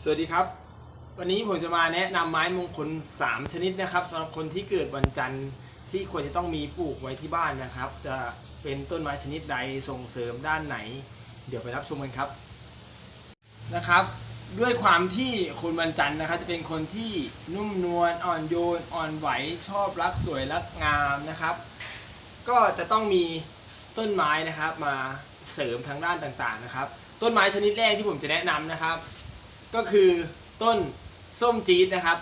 สวัสดีครับ วันนี้ผมจะมาแนะนำไม้มงคล 3 ชนิดนะครับสำหรับคนที่เกิดวันจันทร์ที่ควรจะต้องมีปลูกไว้ที่บ้านนะครับ จะเป็นต้นไม้ชนิดใดส่งเสริมด้านไหน เดี๋ยวไปรับชมกันครับนะครับ ด้วยความที่คนวันจันทร์นะครับ จะเป็นคนที่นุ่มนวลอ่อนโยนอ่อนไหวชอบรักสวยรักงามนะครับ ก็จะต้องมีต้นไม้นะครับมาเสริมทางด้านต่างๆนะครับ ต้นไม้ชนิดแรกที่ผมจะแนะนำนะครับ ก็คือต้นส้มจี๊ดนะครับ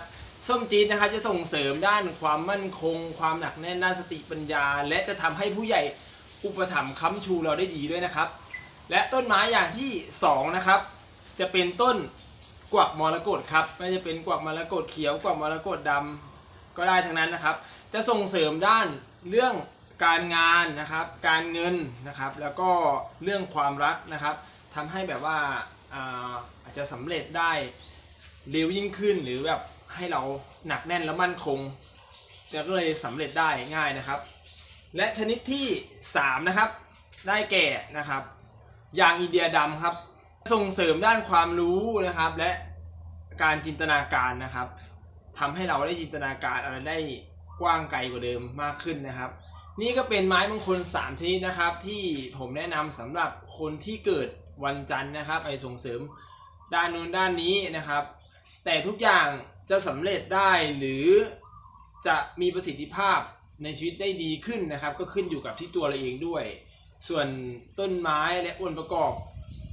ส้มจี๊ดนะครับจะส่งเสริมด้านความมั่นคง ความหนักแน่นด้านสติปัญญา และจะทำให้ผู้ใหญ่อุปถัมภ์ค้ำชูเราได้ดีด้วยนะครับ และต้นไม้อย่างที่สองนะครับจะเป็นต้นกวักมรกตครับไม่ว่าจะเป็นกวักมรกตเขียวกวักมรกตดำก็ได้ทั้งนั้นนะครับ จะส่งเสริมด้านเรื่องการงานนะครับ การเงินนะครับ แล้วก็เรื่องความรักนะครับ ทำให้แบบว่าอาอาจจะสำเร็จได้เร็วยิ่งขึ้นหรือแบบให้เราหนักแน่นและมั่นคงจะก็เลยสำเร็จได้ง่ายนะครับ และชนิดที่ 3 นะครับ ได้แก่นะครับยางอินเดียดำครับ ส่งเสริมด้านความรู้นะครับ และการจินตนาการนะครับทำให้เราได้จินตนาการอะไรได้กว้างไกลกว่าเดิมมากขึ้นนะครับ นี่ก็เป็นไม้มงคล 3 ชนิดนะครับ ที่ผมแนะนำสำหรับคนที่เกิด วันจันทร์นะครับไปส่งเสริมด้านนู้นด้านนี้นะครับ แต่ทุกอย่างจะสำเร็จได้หรือจะมีประสิทธิภาพในชีวิตได้ดีขึ้นนะครับ ก็ขึ้นอยู่กับที่ตัวเราเองด้วย ส่วนต้นไม้และองค์ประกอบ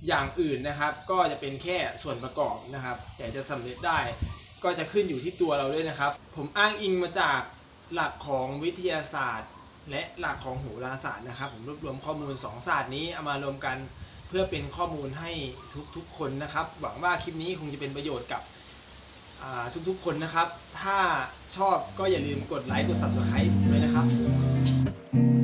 อย่างอื่นนะครับ ก็จะเป็นแค่ส่วนประกอบนะครับ แต่จะสำเร็จได้ก็จะขึ้นอยู่ที่ตัวเราด้วยนะครับ ผมอ้างอิงมาจากหลักของวิทยาศาสตร์ และหลักของโหราศาสตร์นะครับ ผมรวบรวมข้อมูล 2 ศาสตร์นี้เอามารวมกัน เพื่อเป็นข้อมูลให้ทุกๆคนนะครับ หวังว่าคลิปนี้คงจะเป็นประโยชน์กับทุกๆคนนะครับ ถ้าชอบก็อย่าลืมกดไลค์กด subscribe ด้วยนะครับ